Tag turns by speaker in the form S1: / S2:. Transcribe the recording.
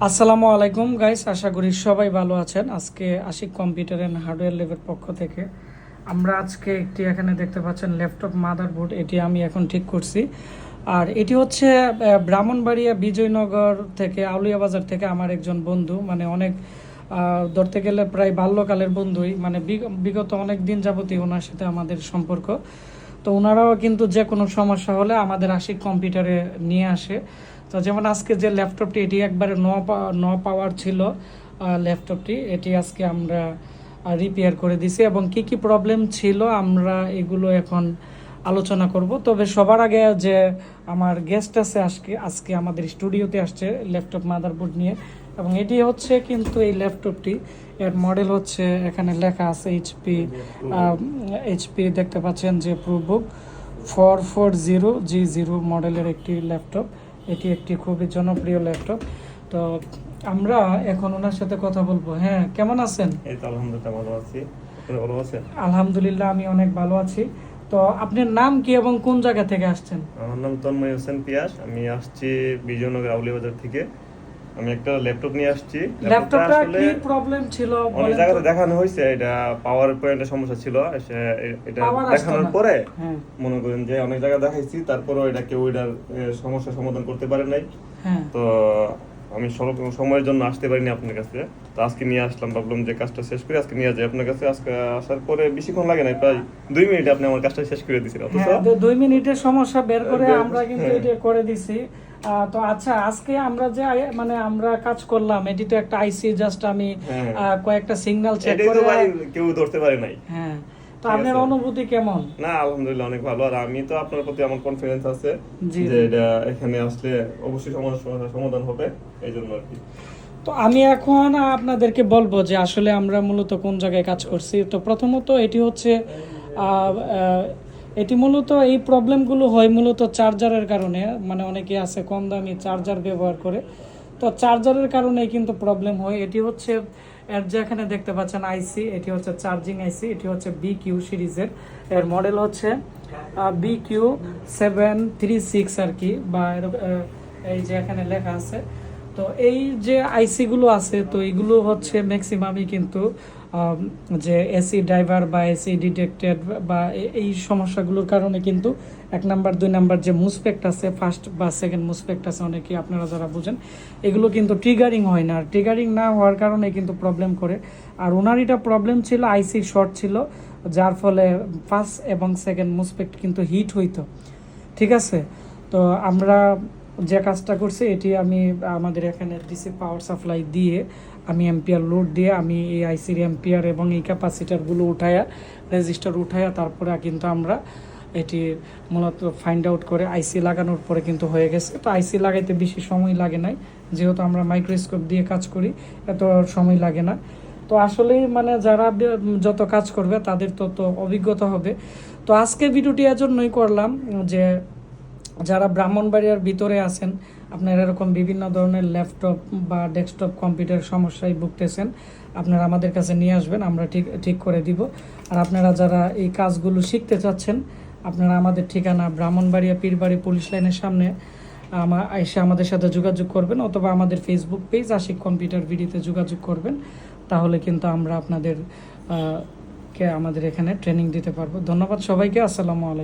S1: আসসালামু আলাইকুম গাইস আশা করি সবাই ভালো আছেন। আজকে আশিক কম্পিউটার অ্যান্ড হার্ডওয়্যার লেবের পক্ষ থেকে। আমরা আজকে একটি এখানে দেখতে পাচ্ছেন ল্যাপটপ, মাদারবোর্ড, এটি আমি এখন ঠিক করছি। আর এটি হচ্ছে ব্রাহ্মণবাড়িয়া বিজয়নগর থেকে আউলিয়া বাজার থেকে আমার একজন বন্ধু। মানে অনেক ধরতে গেলে প্রায় বাল্যকালের বন্ধুই। মানে বিগ- বিগত অনেক দিন যাবতীয় ওনার সাথে আমাদের সম্পর্ক। তো ওনারাও কিন্তু যে কোনো সমস্যা হলে আমাদের আশিক কম্পিউটারে নিয়ে আসে। তো যেমন আজকে যে ল্যাপটপটি, এটি একবারে ন ন পাওয়ার ছিল ল্যাপটপটি, এটি আজকে আমরা রিপেয়ার করে দিছি এবং কি কি প্রবলেম ছিল আমরা এগুলো এখন আলোচনা করব। তবে সবার আগে যে আমার গেস্ট আছে আজকে আজকে আমাদের স্টুডিওতে আসছে ল্যাপটপ মাদারবোর্ড নিয়ে এবং এটি হচ্ছে কিন্তু এই ল্যাপটপটি, এর মডেল হচ্ছে এখানে লেখা আছে এইচপি এইচপি দেখতে পাচ্ছেন যে ProBook four four zero G zero মডেলের একটি ল্যাপটপ। এটি একটি খুবই জনপ্রিয় ল্যাপটপ। তো আমরা এখন ওনার সাথে কথা বলব। হ্যাঁ কেমন আছেন?
S2: এই তো আলহামদুলিল্লাহ ভালো আছি। আপনি ভালো আছেন?
S1: আলহামদুলিল্লাহ আমি অনেক ভালো আছি। তো আপনার নাম কি এবং কোন জায়গা থেকে আসছেন?
S2: আমার নাম তন্ময় হোসেন পিয়াস। আমি আসছি বিজয়নগর আউলিয়া বাজার থেকে। আমি একটা ল্যাপটপ নিয়ে আসছি।
S1: ল্যাপটপটা কি প্রবলেম ছিল
S2: অনেক? জায়গাতে দেখানো হয়েছে এটা পাওয়ার পয়েন্টের সমস্যা ছিল এটা দেখানোর পরে
S1: হ্যাঁ।
S2: মনে করেন যে অনেক জায়গায় দেখাইছি তারপরেও এটা কেউ এটার এ, সমস্যার সমাধান করতে পারে নাই।
S1: হ্যাঁ।
S2: তো আমি স্বল্প সময়ের জন্য আসতে পারিনি আপনার কাছে। তো আজকে নিয়ে আসলাম ভাবলাম যে কাজটা শেষ করে আজকে নিয়ে যাই আপনার কাছে। আজকে আসার পরে বেশিক্ষণ লাগে না প্রায় দুই মিনিটে আপনি আমার কাজটা শেষ করে দিয়েছিলেন অথচ
S1: হ্যাঁ দুই মিনিটের সমস্যা বের করে আমরা কিন্তু। এটা করে দিছি। তো আচ্ছা আজকে আমরা যে মানে আমরা কাজ করলাম এটি তো একটা আইসি জাস্ট আমি
S2: হ্যাঁ।
S1: কয়েকটা সিগন্যাল চেক করে
S2: কেউ ধরতে পারে নাই।
S1: হ্যাঁ। তো আপনার অনুভূতি কেমন?
S2: না আলহামদুলিল্লাহ অনেক ভালো। আর আমি তো আপনার প্রতি আমার কনফিডেন্স আছে যে এটা এখানে আসলে অবশ্যই সমস্যার সমাধান হবে এই জন্য আর কি।
S1: তো আমি এখন আপনাদেরকে বলব যে আসলে আমরা মূলত কোন জায়গায় কাজ করছি। তো প্রথমত এটি হচ্ছে এটি মূলত এই প্রবলেমগুলো হয় মূলত চার্জারের কারণে মানে অনেকে আছে কম দামি চার্জার ব্যবহার করে। তো চার্জারের কারণে কিন্তু প্রবলেম হয়। এটি হচ্ছে, এর যে এখানে দেখতে পাচ্ছেন আইসি এটি হচ্ছে চার্জিং আইসি এটি হচ্ছে বি কিউ সিরিজের এর। মডেল হচ্ছে B Q seven three six আর কি, বা এই যে এখানে লেখা আছে তো এই যে আইসিগুলো আছে, তো এগুলো হচ্ছে ম্যাক্সিমামই কিন্তু যে এসি ড্রাইভার বা এসি ডিটেক্টেড বা এই সমস্যাগুলোর কারণে কিন্তু এক নাম্বার, দুই নাম্বার যে মুসপেক্ট আছে ফার্স্ট বা সেকেন্ড মুসপেক্ট আছে, অনেকে আপনারা যারা বুঝেন, এগুলো কিন্তু ট্রিগারিং হয় না। আর ট্রিগারিং না হওয়ার কারণে কিন্তু প্রবলেম করে। আর ওনার এটা প্রবলেম ছিল আইসি শর্ট ছিল, যার ফলে ফার্স্ট এবং সেকেন্ড মুসপেক্ট কিন্তু হিট হইতো। ঠিক আছে? তো আমরা যে কাজটা করছে, এটি আমি, আমাদের এখানে ডিসি পাওয়ার সাপ্লাই দিয়ে আমি এম্পিয়ার লোড দিয়ে আমি এই আইসির এম্পিয়ার এবং এই ক্যাপাসিটারগুলো উঠায়া, রেজিস্টার উঠায়া, তারপরে কিন্তু আমরা এটি মূলত ফাইন্ড আউট করে আইসি লাগানোর পরে কিন্তু হয়ে গেছে। তো আইসি লাগাইতে বেশি সময় লাগে নাই, যেহেতু আমরা মাইক্রোস্কোপ দিয়ে কাজ করি, এত সময় লাগে না। তো আসলেই মানে যারা যত কাজ করবে, তাদের তত অভিজ্ঞতা হবে। তো আজকে ভিডিওটি এজন্যই করলাম যে যারা ব্রাহ্মণবাড়িয়ার ভিতরে আছেন, আপনারা এরকম বিভিন্ন ধরনের ল্যাপটপ বা ডেস্কটপ, কম্পিউটার সমস্যায় ভুগতেছেন, আপনারা আমাদের কাছে নিয়ে আসবেন, আমরা ঠিক ঠিক করে দিব। আর আপনারা যারা এই কাজগুলো শিখতে চাচ্ছেন, আপনারা আমাদের ঠিকানা ব্রাহ্মণবাড়িয়া পীরবাড়ি পুলিশ লাইনের সামনে আমা, এসে আমাদের সাথে যোগাযোগ করবেন, অথবা আমাদের ফেসবুক পেজ আশিক কম্পিউটার ভিডিওতে যোগাযোগ করবেন, তাহলে কিন্তু আমরা আপনাদের কে আমাদের এখানে ট্রেনিং দিতে পারব। ধন্যবাদ সবাইকে, আসসালামু আলাইকুম।